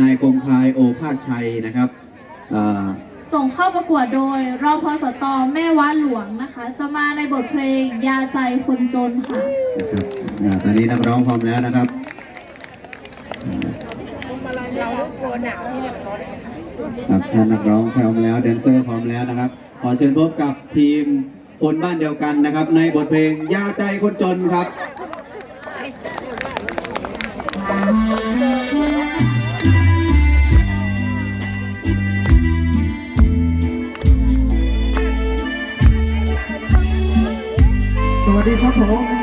นายคมคายโอภาสชัยนะครับอ่าส่งเข้าประกวดโดยรอพสตแม่ว้าหลวงนะคะ จะมาในบทเพลงยาใจคนจนค่ะนะครับอ่าตอนนี้นักร้องพร้อมแล้วนะครับครับท่านนักร้องพร้อมแล้วแดนเซอร์พร้อมแล้วนะครับ ขอเชิญพบกับทีมคนบ้านเดียวกันนะครับ ในบทเพลงยาใจคนจนครับ ส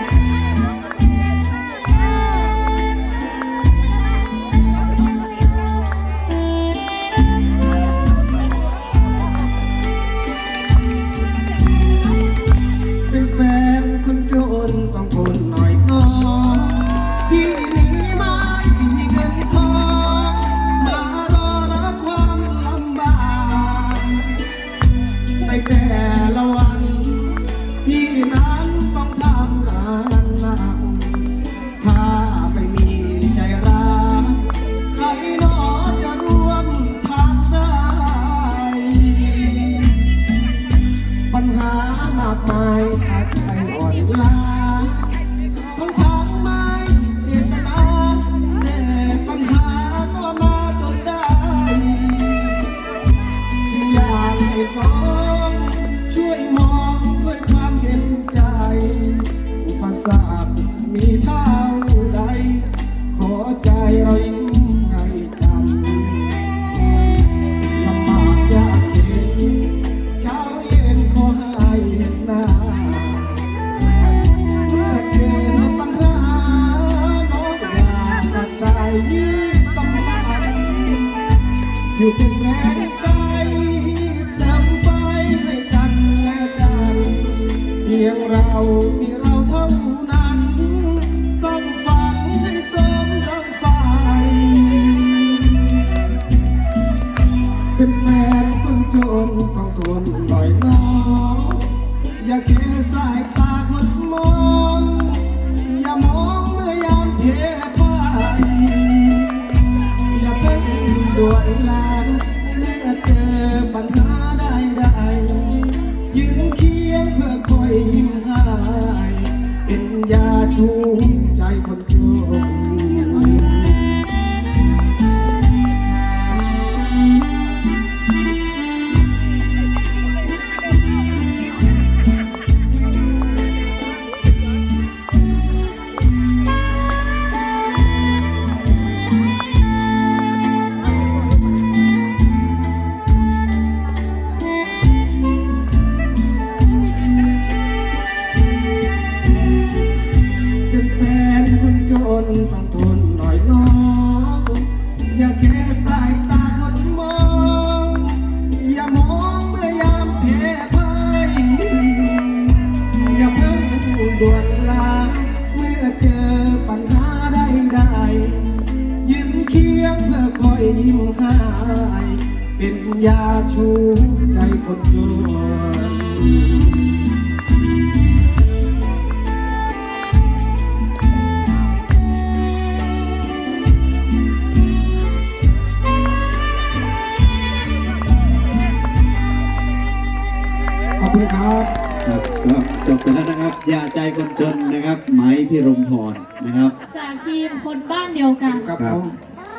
คนจนนะครับไม้พิรมพรนะครับจากทีมคนบ้านเดียวกันครับคผรับม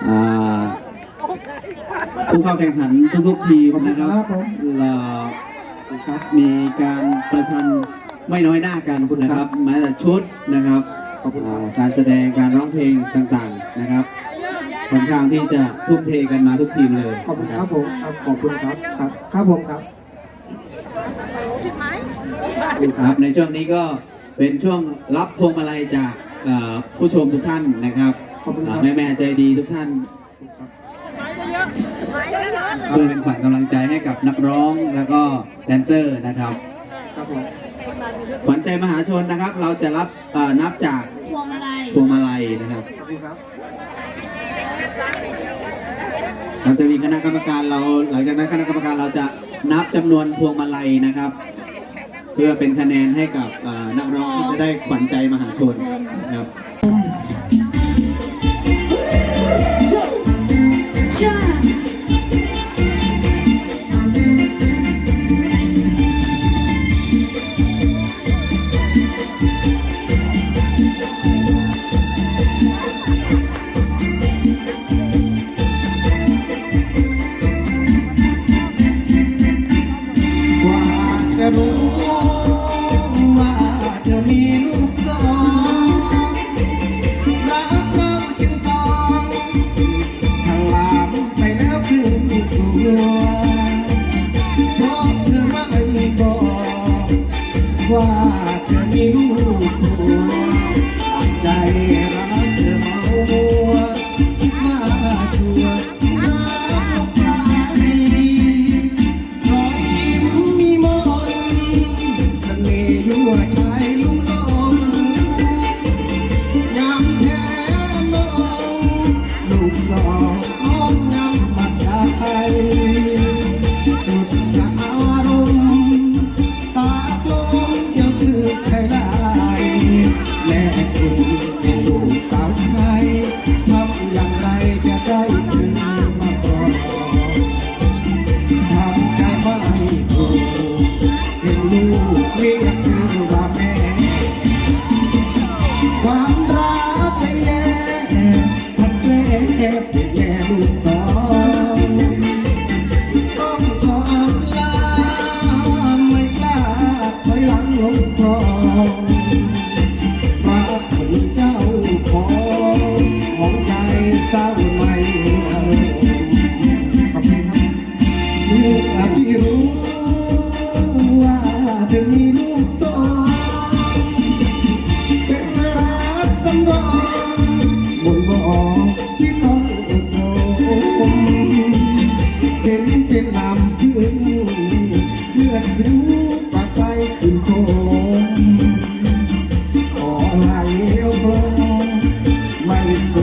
อ่าผู้เข้าแข่งขันทุกๆทีมนะครับครับผมเราครับมีการประชันไม่น้อยหน้ากันนะครับแม้แต่ชุดนะครับขอบคุณครับอ่าการแสดงการร้องเพลงต่างๆนะครับค่อนข้างที่จะทุ่มเทกันมาทุกทีมเลยขอบคุณนะครับผมครับขอบคุณครับครับครับผมครับครับในช่วงนี้ก็ เป็นช่วงรับพวงมาลัยจากเอ่อผู้ชมทุกท่านนะครับขอบคุณครับแม่แม่ๆใจดีทุกท่านเพื่อเป็นขวัญกำลังใจให้กับนักร้องแล้วก็แดนเซอร์นะครับครับผมขวัญใจมหาชนนะครับ เราจะรับเอ่อนับจากพวงมาลัยพวงมาลัยนะครับขอบคุณครับเราจะมีคณะกรรมการเรา หลังจากนั้นคณะกรรมการเราจะนับจำนวนพวงมาลัยนะครับ เพื่อเป็นคะแนนให้กับนักร้องที่จะได้ขวัญใจมหาชนครับ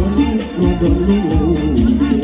สน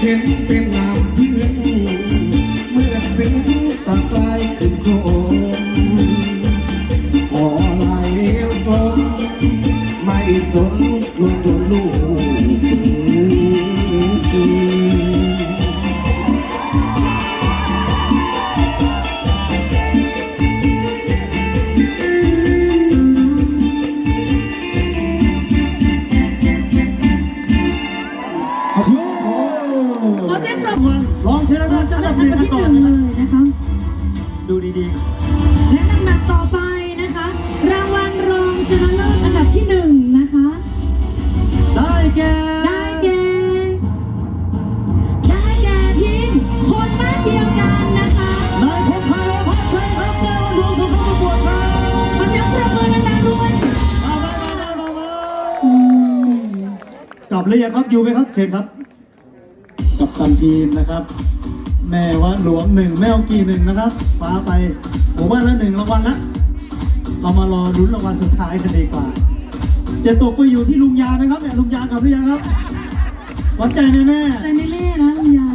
เห็นเป็นน้ำเพื่อนเมื่อซึ้งตาไกลขึ้นโคมขอไหลตรงไม่สนลูกตัวลูกขอเสียงปร บมือลองชนะเลิศอันดับหนึ่งกันก่อนเลนะครับยนะคะดูดีและลำดับต่อไปนะคะ รางวัลรองชนะเลิศอันดับที่หนึ่งนะคะๆได้แก่ได้แก่ได้แก่ทีมคนบ้านเดียวกันนะคะนายพงพาโลพัชชัยครับแม่วันหลวงสงขลาประกวดครับขอเสียงปรบมือดังๆด้วยเอาไปเอาไปเอาไปอืมกลับหรือยังครับอยู่ไหมครับเชิญครับ กับตันทีมนะครับ แม่วัดหลวงหนึ่งแม่องกีหนึ่งนะครับฟ้าไปผมว่าแล้วหนึ่งรางวัลนะเรามารอลุ้นรางวัลสุดท้ายกันดีกว่า จะตกไปอยู่ที่ลุงยาไหมครับเนี่ยลุงยากับหรือยังครับวัดใจไหมแม่ใจไม่เล่นะลุงยา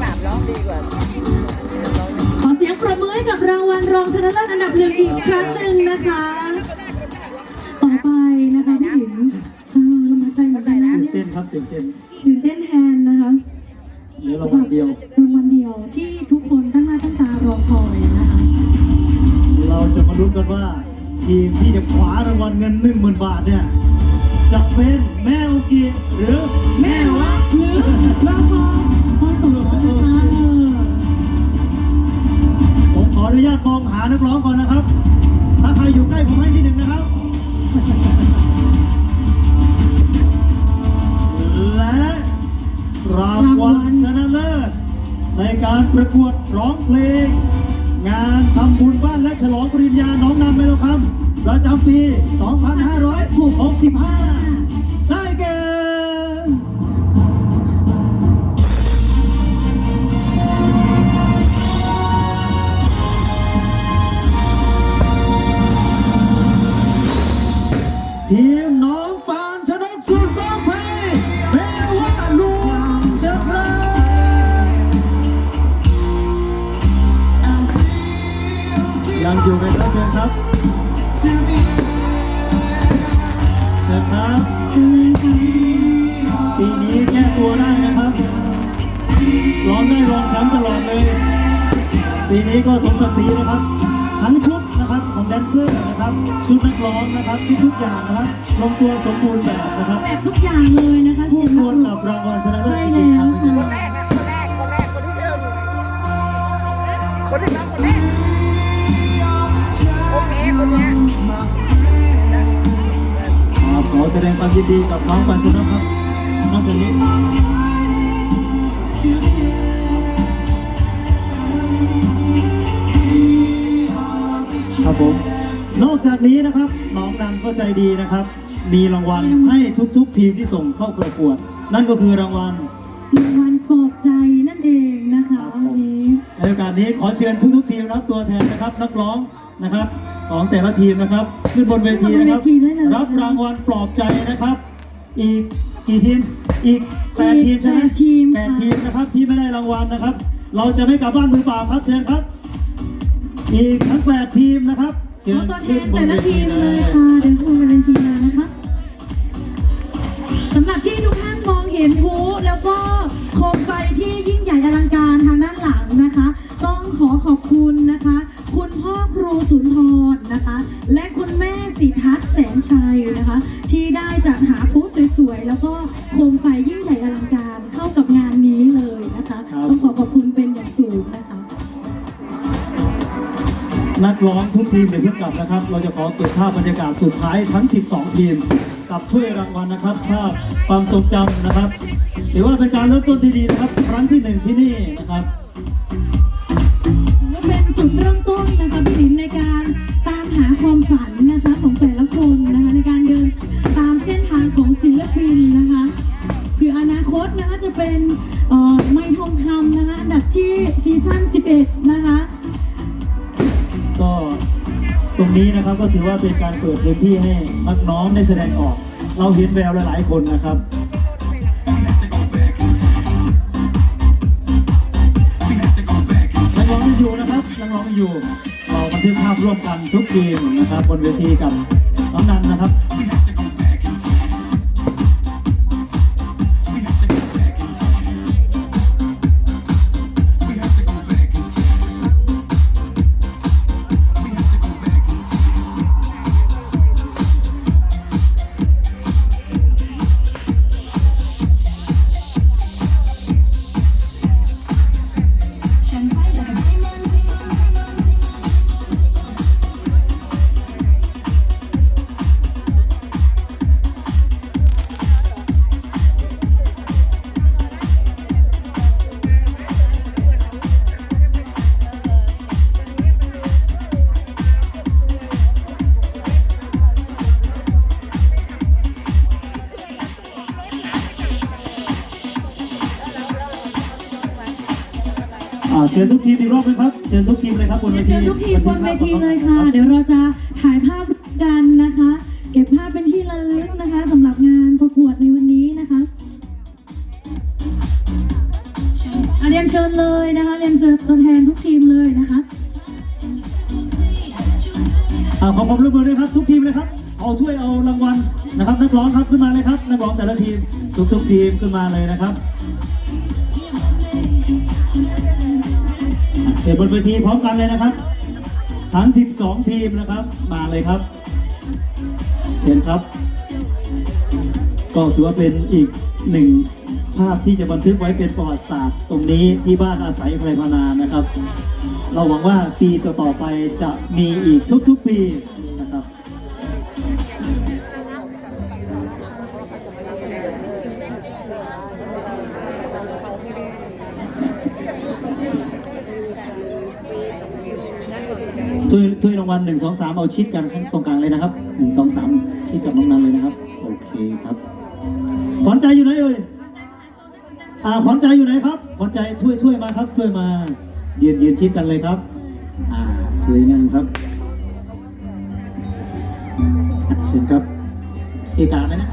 ว่าคนร้องอันดับสามร้องดีกว่าขอเสียงปรบมือให้กับรางวัลรองชนะเลิศอันดับหนึ่งอีกครั้งหนึ่งนะคะ ต่อไปนะคะพี่หญิงเออลำบากใจเหมือนกันนะตื่นเต้นครับตื่นเต้นตื่นเต้นแทนนะคะเหลือรางวัลเดียว รางวัลเดียวที่ทุกคนตั้งหน้าตั้งตารอคอยนะคะ เราจะมาลุ้นกันว่า ทีมที่จะคว้ารางวัลเงิน1 0,000บาทเนี่ยจะเป็นแม่โอกีหรือแม่วัดหรือรอพอพอสม ตมองหานักร้องก่อนนะครับ ถ้าใครอยู่ใกล้ผมให้ที่หนึ่งนะครับ และรางวัลชนะเลิศในการประกวดร้องเพลง งานทำบุญบ้านและฉลองปริญญาน้องนำไปแล้วคำประจำปี 2565 นี้ก็สมศักดิ์ศรีนะครับ ทั้งชุดนะครับของแดนเซอร์นะครับ ชุดนักร้องนะครับทุกๆอย่างนะครับลงตัวสมบูรณ์แบบนะครับแบบทุกอย่างเลยนะคะผู้เสียงควรนักกับรางวัลชนะเลิศใช่อีกแล้ครั้วงหนึ่งค่ะคนแรกอะคนแรกคนแรกคนที่เชิญอยู่คนที่น้องคนแรกโอเคคนเนี้ยครับขอแสดงความยินดีกับน้องปัญจนกครับน้องจันนิ ครับผม นอกจากนี้นะครับน้องนันก็ใจดีนะครับ มีรางวัลให้ทุกๆ ทีมที่ส่งเข้าประกวด นั่นก็คือรางวัลรางวัลปลอบใจนั่นเองนะคะครับวันนี้ในโอกาสนี้ขอเชิญทุกๆ ทีมนะครับตัวแทนนะครับ นักร้องนะครับ ของแต่ละทีมนะครับ ขึ้นบนเวทีนะครับ รับรางวัลปลอบใจนะครับ อีกกี่ทีมอีกแปดทีมใช่ไหมแปดทีมแปดทีมนะครับที่ไม่ได้รางวัลนะครับ เราจะไม่กลับบ้านมือเปล่าครับเชิญครับ อีกทั้งแปดทีมนะครับเชิขอญตัวแทขึ้นนบแต่นเวละทีทีมเลเลยยค่ะเดินขึ้นบนเวทีเลยนะคะสำหรับที่ทุกท่านมองเห็นภูแล้วก็โคมไฟที่ยิ่งใหญ่อลังการทางด้านหลังนะคะ ต้องขอขอบคุณนะคะ คุณพ่อครูสุนทรนะคะ และคุณแม่สิทัศน์แสนชัยนะคะ ที่ได้จัดหาภูสวยๆ แล้วก็โคมไฟยิ่ง ร้องทุกทีมเดี๋ยวเพิ่งกลับนะครับ เราจะขอเก็บภาพบรรยากาศสุดท้ายทั้ง 12 ทีม กับถ้วยรางวัลนะครับ ภาพความทรงจำนะครับถือว่าเป็นการเริ่มต้นที่ดีนะครับ ครั้งที่หนึ่งที่นี่นะครับเป็นจุดเริ่มต้นนะคะพี่ลินในการตามหาความฝันนะคะของแต่ละคนนะคะในการเดินตามเส้นทางของศิลปินนะคะคืออนาคตนะคะจะเป็นอ่อไม้ทองคำนะคะอันดับที่ซีซั่น11 นะคะ ตรงนี้นะครับก็ถือว่าเป็นการเปิดพื้นที่ให้นักน้องได้แสดงออก เราเห็นแววหลายๆคนนะครับนักร้องอยู่นะครับนักร้องยังอยู่เราบันทึกภาพร่วมกันทุกทีมนะครับบนเวทีกับน้องนันนะครับาเชิญทุกทีมอีกรอบนึงครับ เชิญทุกทีมเลยครับบนเวทีเชิญทุกทีมบนเวทีเลยค่ะ เดี๋ยวเราจะถ่ายภาพกันนะคะ เก็บภาพเป็นที่ระลึกนะคะสำหรับงานประกวดในวันนี้นะคะอะเรียนเชิญเลยนะคะ เรียนเชิญตัวแทนทุกทีมเลยนะคะอ่าขอความร่วมมือด้วยครับ ทุกทีมเลยครับ เอาถ้วยเอารางวัลนะครับ นักร้องครับขึ้นมาเลยครับ นักร้องแต่ละทีมทุกทุกๆทีมขึ้นมาเลยนะครับ อะเชิญบนเวทีพร้อมกันเลยนะครับ ทั้ง 12 ทีมนะครับ มาเลยครับ เชิญครับ ก็ถือว่าเป็นอีกหนึ่งภาพที่จะบันทึกไว้เป็นประวัติศาสตร์ ตรงนี้ที่บ้านอาศัยไพรพนานะครับ เราหวังว่าปีต่อๆไปจะมีอีกทุกๆปีางวัลหนึ่งสองสามเอาชิดกันข้างตรงกลางเลยนะครับหนึ่งสองสามชิดกับน้องนันเลยนะครับ โอเคครับ ขวัญใจอยู่ไหนเอ่ยอ่าขวัญใจอยู่ไหนครับขวัญใจถ้วยถ้วยมาครับถ้วยมาเยืนยืนชิดกันเลยครับ อ่าสวยงามครับเชิญครับเอกาไหมนะ